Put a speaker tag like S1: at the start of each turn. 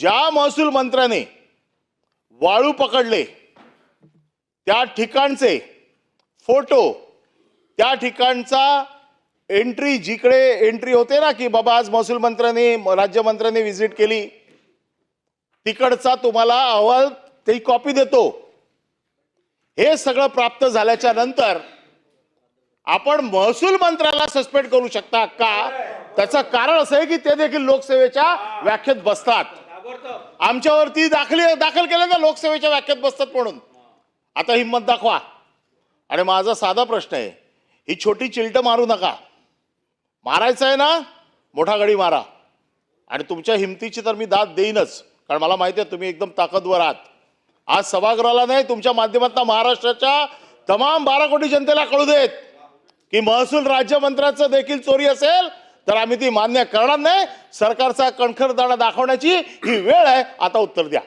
S1: ज्या महसूल मंत्र्याने वाळू पकडले त्या ठिकाणचे फोटो त्या ठिकाणचा एंट्री जिकडे एंट्री होते ना की बाबा आज महसूल मंत्र्यांनी राज्यमंत्र्यांनी व्हिजिट केली तिकडचा तुम्हाला अहवाल ते कॉपी देतो. हे सगळं प्राप्त झाल्याच्यानंतर आपण महसूल मंत्र्याला सस्पेंड करू शकता का? त्याचं कारण असं आहे की ते देखील लोकसेवेच्या व्याख्येत बसतात. आमच्यावरती दाखल दाखल केलं ना लोकसेवेच्या व्याख्यात बसतात म्हणून. आता हिंमत दाखवा. आणि माझा साधा प्रश्न आहे. ही छोटी चिलट मारू नका. मारायचं आहे ना मोठा गडी मारा. आणि तुमच्या हिमतीची तर मी दाद देईनच. कारण मला माहिती आहे तुम्ही एकदम ताकदवर आहात. आज सभागृहाला नाही तुमच्या माध्यमातून महाराष्ट्राच्या तमाम बारा कोटी जनतेला कळू देत. की महसूल राज्यमंत्र्याचं देखील चोरी असेल तर आम्ही ती मान्य करणार नाही. सरकारचा कणखरदाणा दाखवण्याची ही वेळ आहे. आता उत्तर द्या.